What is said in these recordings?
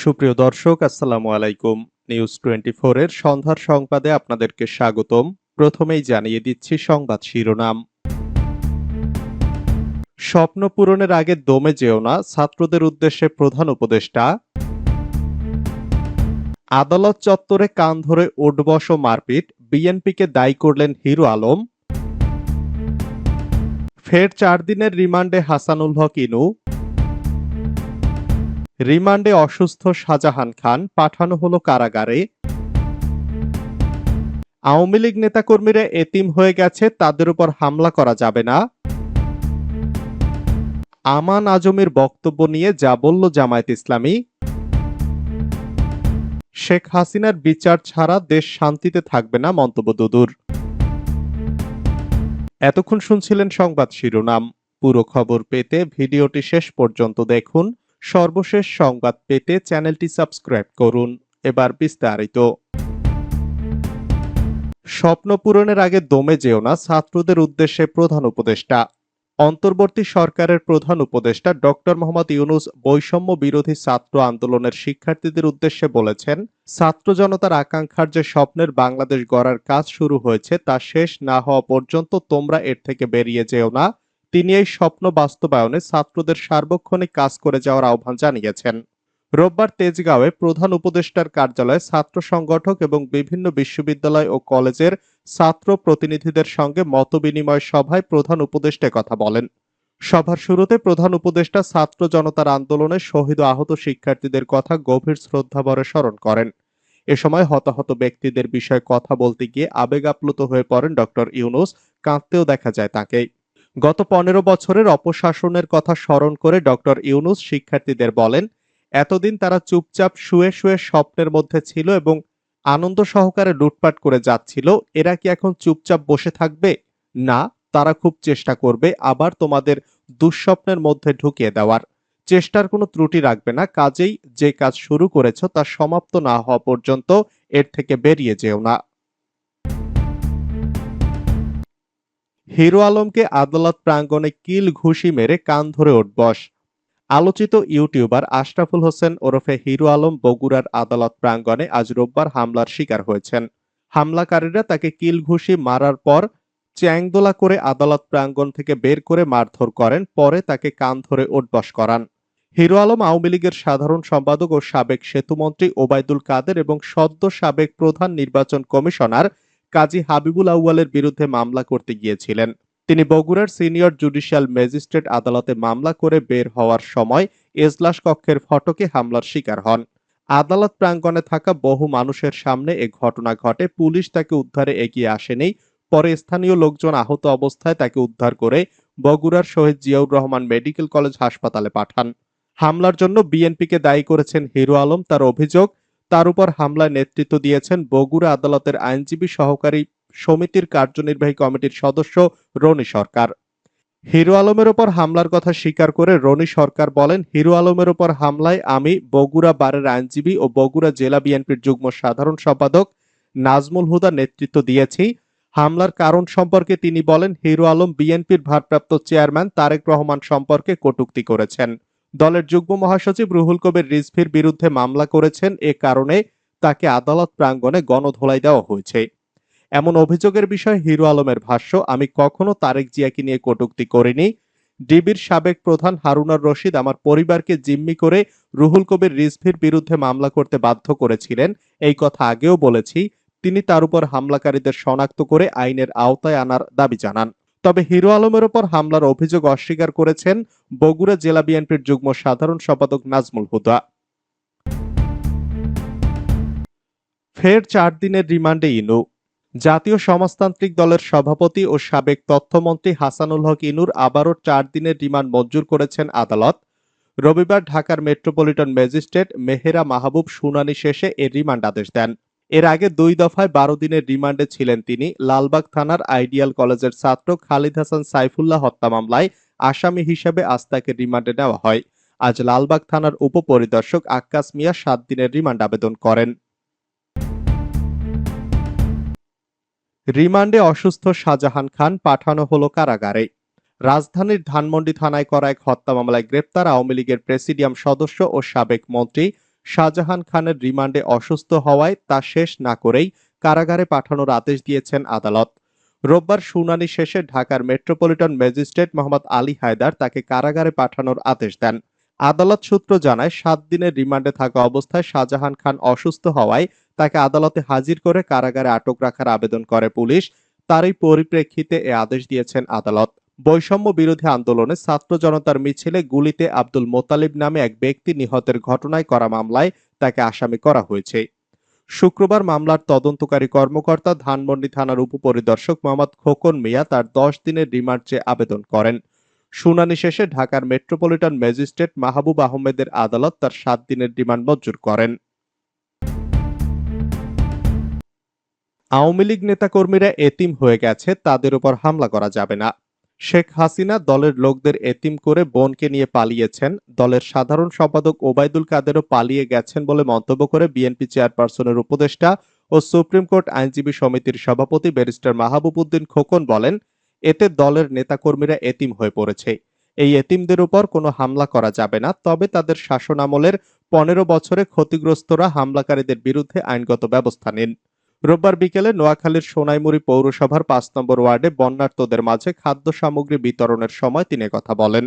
সুপ্রিয় দর্শক, আসসালামু আলাইকুম। নিউজ টোয়েন্টি এর সন্ধ্যার সংবাদে আপনাদেরকে স্বাগতম। প্রথমেই জানিয়ে দিচ্ছি সংবাদ শিরোনাম। স্বপ্ন পূরণের আগে দমে যেও না ছাত্রদের উদ্দেশ্যে প্রধান উপদেষ্টা আদালত চত্বরে কান ধরে ওঠবস মারপিট, বিএনপিকে দায়ী করলেন হিরো আলম। ফের চার দিনের রিমান্ডে হাসানুল হক ইনু। রিমান্ডে অসুস্থ শাহজাহান খান পাঠানো হলো কারাগারে। আওয়ামী লীগ নেতাকর্মীরা এতিম হয়ে গেছে, তাদের উপর হামলা করা যাবে না। আমান আজমের বক্তব্য নিয়ে যা বলল জামায়াত ইসলামী। শেখ হাসিনার বিচার ছাড়া দেশ শান্তিতে থাকবে না মন্তব্য দুদুর। এতক্ষণ শুনছিলেন সংবাদ শিরোনাম। পুরো খবর পেতে ভিডিওটি শেষ পর্যন্ত দেখুন। সর্বশেষ সংবাদ পেতে চ্যানেলটি সাবস্ক্রাইব করুন। এবার বিস্তারিত। স্বপ্ন পূরণের আগে দমে যেও না ছাত্রদের উদ্দেশ্যে প্রধান উপদেষ্টা। অন্তর্বর্তী সরকারের প্রধান উপদেষ্টা ডক্টর মোহাম্মদ ইউনুস বৈষম্য বিরোধী ছাত্র আন্দোলনের শিক্ষার্থীদের উদ্দেশ্যে বলেছেন, ছাত্র জনতার আকাঙ্ক্ষার যে স্বপ্নের বাংলাদেশ গড়ার কাজ শুরু হয়েছে তা শেষ না হওয়া পর্যন্ত তোমরা এর থেকে বেরিয়ে যেও না। তিনি এই স্বপ্ন বাস্তবায়নে ছাত্রদের সার্বক্ষণিক কাজ করে যাওয়ার আহ্বান জানিয়েছেন। রোববার তেজগাঁওয়ে প্রধান উপদেষ্টার কার্যালয়ে ছাত্র সংগঠক এবং বিভিন্ন বিশ্ববিদ্যালয় ও কলেজের ছাত্র প্রতিনিধিদের সঙ্গে মতবিনিময় সভায় প্রধান উপদেষ্টা কথা বলেন। সভার শুরুতে প্রধান উপদেষ্টা ছাত্র জনতার আন্দোলনে শহীদ আহত শিক্ষার্থীদের কথা গভীর শ্রদ্ধাভরে স্মরণ করেন। এ সময় হতাহত ব্যক্তিদের বিষয়ে কথা বলতে গিয়ে আবেগ আপ্লুত হয়ে পড়েন ডক্টর ইউনুস, কাঁদতেও দেখা যায় তাকে। গত পনেরো বছরের অপশাসনের কথা স্মরণ করে ডক্টর ইউনুস শিক্ষার্থীদের বলেন, এতদিন তারা চুপচাপ শুয়ে শুয়ে স্বপ্নের মধ্যে ছিল এবং আনন্দ সহকারে লুটপাট করে যাচ্ছিল, এরা কি এখন চুপচাপ বসে থাকবে? না, তারা খুব চেষ্টা করবে আবার তোমাদের দুঃস্বপ্নের মধ্যে ঢুকিয়ে দেওয়ার। চেষ্টার কোনো ত্রুটি রাখবে না, কাজেই যে কাজ শুরু করেছ তা সমাপ্ত না হওয়া পর্যন্ত এর থেকে বেরিয়ে যেও না। হিরো আলমকে আদালত প্রাঙ্গণে কিল ঘুষি মেরে কান ধরে উঠবস আলোচিত ইউটিউবার আশরাফুল হোসেন ওরফে হিরো আলম বগুড়ার আদালত প্রাঙ্গণে আজ রোববার হামলার শিকার হয়েছেন। হামলাকারীরা তাকে কিল ঘুষি মারার পর চ্যাংদোলা করে আদালত প্রাঙ্গণ থেকে বের করে মারধর করেন, পরে তাকে কান ধরে উঠবস করান। হিরো আলম আওয়ামী লীগের সাধারণ সম্পাদক ও সাবেক সেতুমন্ত্রী ওবায়দুল কাদের এবং সদ্য সাবেক প্রধান নির্বাচন কমিশনার কাজী হাবিবুল আউয়ালের বিরুদ্ধে মামলা করতে গিয়েছিলেন। তিনি বগুড়ার সিনিয়র জুডিশিয়াল ম্যাজিস্ট্রেট আদালতে মামলা করে বের হওয়ার সময় এজলাস কক্ষের ফটকে হামলার শিকার হন। আদালত প্রাঙ্গণে থাকা বহু মানুষের সামনে এ ঘটনা ঘটে। পুলিশ তাকে উদ্ধারে এগিয়ে আসেনি। পরে স্থানীয় লোকজন আহত অবস্থায় তাকে উদ্ধার করে বগুড়ার শহীদ জিয়াউর রহমান মেডিকেল কলেজ হাসপাতালে পাঠান। হামলার জন্য বিএনপিকে দায়ী করেছেন হিরো আলম। তার অভিযোগ, তার উপর হামলায় নেতৃত্ব দিয়েছেন বগুড়া আদালতের আইনজীবী সহকারী সমিতির কার্যনির্বাহী কমিটির সদস্য রনি সরকার। হিরো আলমের ওপর হামলার কথা স্বীকার করে রনি সরকার বলেন, হিরো আলমের ওপর হামলায় আমি বগুড়া বারের আইনজীবী ও বগুড়া জেলা বিএনপির যুগ্ম সাধারণ সম্পাদক নাজমুল হুদা নেতৃত্ব দিয়েছি। হামলার কারণ সম্পর্কে তিনি বলেন, হিরো আলম বিএনপির ভারপ্রাপ্ত চেয়ারম্যান তারেক রহমান সম্পর্কে কটূক্তি করেছেন। দলের যুগ্ম মহাসচিব রুহুল কবির রিজভির বিরুদ্ধে মামলা করেছেন। এ কারণে তাকে আদালত প্রাঙ্গণে গণধোলাই দেওয়া হয়েছে। এমন অভিযোগের বিষয়ে হিরো আলমের ভাষ্য, আমি কখনো তারেক জিয়াকে নিয়ে কটূক্তি করিনি। ডিবির সাবেক প্রধান হারুনার রশিদ আমার পরিবারকে জিম্মি করে রুহুল কবির রিজভির বিরুদ্ধে মামলা করতে বাধ্য করেছিলেন। এই কথা আগেও বলেছি। তিনি তার উপর হামলাকারীদের শনাক্ত করে আইনের আওতায় আনার দাবি জানান। তবে হিরো আলমের ওপর হামলার অভিযোগ অস্বীকার করেছেন বগুড়া জেলা বিএনপির যুগ্ম সাধারণ সম্পাদক নাজমুল হুদা। ফের চার দিনের রিমান্ডে ইনু। জাতীয় সমাজতান্ত্রিক দলের সভাপতি ও সাবেক তথ্যমন্ত্রী হাসানুল হক ইনুর আবারও চার দিনের রিমান্ড মঞ্জুর করেছেন আদালত। রবিবার ঢাকার মেট্রোপলিটন ম্যাজিস্ট্রেট মেহেরা মাহবুব শুনানি শেষে এর রিমান্ড আদেশ দেন। এর আগে দুই দফায় বারো দিনের রিমান্ডে ছিলেন তিনি। লালবাগ থানার আইডিয়াল কলেজের ছাত্র খালিদ হাসান সাইফুল্লাহ হত্যা মামলায় আসামি হিসেবে আজ তাকে রিমান্ডে নেওয়া হয়। আজ লালবাগ থানার উপপরিদর্শক আক্কাস মিয়া সাত দিনের রিমান্ড আবেদন করেন। রিমান্ডে অসুস্থ শাহজাহান খান পাঠানো হলো কারাগারে। রাজধানীর ধানমন্ডি থানায় করা এক হত্যা মামলায় গ্রেপ্তার আওয়ামী লীগের প্রেসিডিয়াম সদস্য ও সাবেক মন্ত্রী শাহজাহান খানের রিমান্ডে অসুস্থ হওয়ায় তা শেষ না করেই কারাগারে পাঠানোর আদেশ দিয়েছেন আদালত। রোববার শুনানি শেষে ঢাকার মেট্রোপলিটন ম্যাজিস্ট্রেট মোহাম্মদ আলী হায়দার তাকে কারাগারে পাঠানোর আদেশ দেন। আদালত সূত্র জানায়, সাত দিনের রিমান্ডে থাকা অবস্থায় শাহজাহান খান অসুস্থ হওয়ায় তাকে আদালতে হাজির করে কারাগারে আটক রাখার আবেদন করে পুলিশ। তারই পরিপ্রেক্ষিতে এ আদেশ দিয়েছেন আদালত। বৈষম্য বিরোধী আন্দোলনে ছাত্র জনতার মিছিলে গুলিতে আব্দুল মোতালিব নামে এক ব্যক্তি নিহতের ঘটনায় করা মামলায় তাকে আসামি করা হয়েছে। শুক্রবার মামলার তদন্তকারী কর্মকর্তা ধানমন্ডি থানার উপপরিদর্শক মোহাম্মদ খোকন মিয়া তার দশ দিনের রিমান্ড চেয়ে আবেদন করেন। শুনানি শেষে ঢাকার মেট্রোপলিটন ম্যাজিস্ট্রেট মাহবুব আহমেদের আদালত তার সাত দিনের রিমান্ড মঞ্জুর করেন। আওয়ামী লীগ নেতাকর্মীরা এতিম হয়ে গেছে, তাদের উপর হামলা করা যাবে না। শেখ হাসিনা দলের লোকদের এতিম করে বোনকে নিয়ে পালিয়েছেন। দলের সাধারণ সম্পাদক ওবায়দুল কাদেরও পালিয়ে গেছেন বলে মন্তব্য করে বিএনপি চেয়ারপারসনের উপদেষ্টা ও সুপ্রিম কোর্ট আইনজীবী সমিতির সভাপতি ব্যারিস্টার মাহবুব উদ্দিন খোকন বলেন এতে দলের নেতাকর্মীরা এতিম হয়ে পড়েছে। এই এতিমদের উপর কোনো হামলা করা যাবে না, তবে তাদের শাসনামলের পনেরো বছরে ক্ষতিগ্রস্তরা হামলাকারীদের বিরুদ্ধে আইনগত ব্যবস্থা নিন। রোববার বিকেলে নোয়াখালীর সোনাইমুড়ি পৌরসভার পাঁচ নম্বর ওয়ার্ডে বন্যার্তদের মাঝে খাদ্য সামগ্রী বিতরণের সময় তিনি কথা বলেন।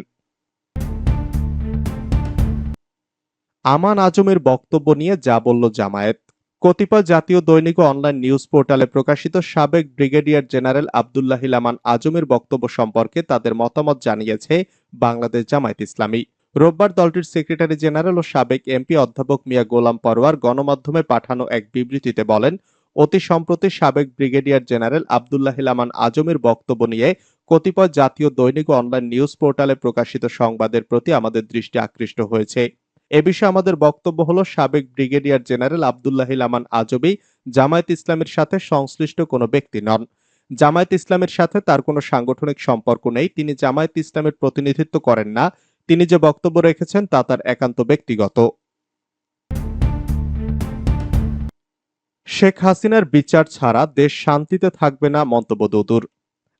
আমান আজমের বক্তব্য নিয়ে যা বলল জামায়াত। কতিপয় জাতীয় দৈনিক অনলাইন নিউজ পোর্টালে প্রকাশিত সাবেক ব্রিগেডিয়ার জেনারেল আবদুল্লাহিল আমান আজমের বক্তব্য সম্পর্কে তাদের মতামত জানিয়েছে বাংলাদেশ জামায়াত ইসলামী। রোববার দলটির সেক্রেটারি জেনারেল ও সাবেক এমপি অধ্যাপক মিয়া গোলাম পরোয়ার গণমাধ্যমে পাঠানো এক বিবৃতিতে বলেন, অতি সম্প্রতি সাবেক ব্রিগেডিয়ার জেনারেল আবদুল্লাহিল আমান আজমের বক্তব্য নিয়ে কতিপয় জাতীয় দৈনিক অনলাইন নিউজ পোর্টালে প্রকাশিত সংবাদের প্রতি আমাদের দৃষ্টি আকৃষ্ট হয়েছে। এ বিষয়ে আমাদের বক্তব্য হলো সাবেক ব্রিগেডিয়ার জেনারেল আবদুল্লাহ আমান আজবি জামায়াত ইসলামের সাথে সংশ্লিষ্ট কোনো ব্যক্তি নন। জামায়াত ইসলামের সাথে তার কোনো সাংগঠনিক সম্পর্ক নেই। তিনি জামায়াত ইসলামের প্রতিনিধিত্ব করেন না। তিনি যে বক্তব্য রেখেছেন তা তার একান্ত ব্যক্তিগত। শেখ হাসিনার বিচার ছাড়া দেশ শান্তিতে থাকবে না মন্তব্য দুদুর।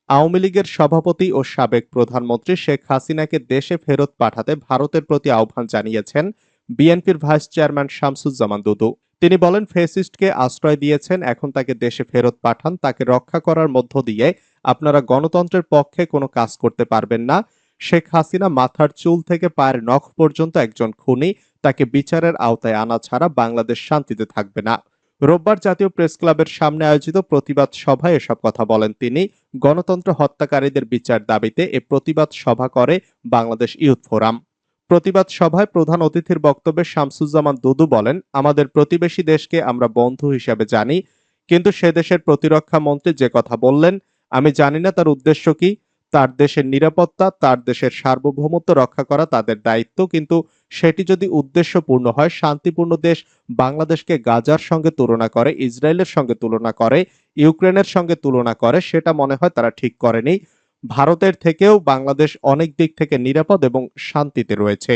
আওয়ামী লীগের সভাপতি ও সাবেক প্রধানমন্ত্রী শেখ হাসিনাকে দেশে ফেরত পাঠাতে ভারতের প্রতি আহ্বান জানিয়েছেন বিএনপির ভাইস চেয়ারম্যান শামসুজ্জামান দুদু। তিনি বলেন, ফেসিস্টকে আশ্রয় দিয়েছেন, এখন তাকে দেশে ফেরত পাঠান, তাকে রক্ষা করার মধ্য দিয়ে আপনারা গণতন্ত্রের পক্ষে কোনো কাজ করতে পারবেন না। শেখ হাসিনা মাথার চুল থেকে পায়ের নখ পর্যন্ত একজন খুনি, তাকে বিচারের আওতায় আনা ছাড়া বাংলাদেশ শান্তিতে থাকবে না। রোববার জাতীয় প্রেস ক্লাবের সামনে আয়োজিত প্রতিবাদ সভায় এসব কথা বলেন তিনি। গণতন্ত্র হত্যাকারীদের বিচার দাবিতে এ প্রতিবাদ সভা করে বাংলাদেশ ইউথ ফোরাম। প্রতিবাদ সভায় প্রধান অতিথির বক্তব্যে শামসুজ্জামান দুদু বলেন, আমাদের প্রতিবেশী দেশকে আমরা বন্ধু হিসেবে জানি, কিন্তু সে দেশের প্রতিরক্ষা মন্ত্রী যে কথা বললেন, আমি জানি না তার উদ্দেশ্য কি। তার দেশের নিরাপত্তা, তার দেশের সার্বভৌমত্ব রক্ষা করা তাদের দায়িত্ব। কিন্তু সেটি যদি উদ্দেশ্যপূর্ণ হয়, শান্তিপূর্ণ দেশ বাংলাদেশকে গাজার সঙ্গে তুলনা করে, ইসরায়েলের সঙ্গে তুলনা করে, ইউক্রেনের সঙ্গে তুলনা করে, সেটা মনে হয় তারা ঠিক করেনি। ভারতের থেকেও বাংলাদেশ অনেক দিক থেকে নিরাপদ এবং শান্তিতে রয়েছে।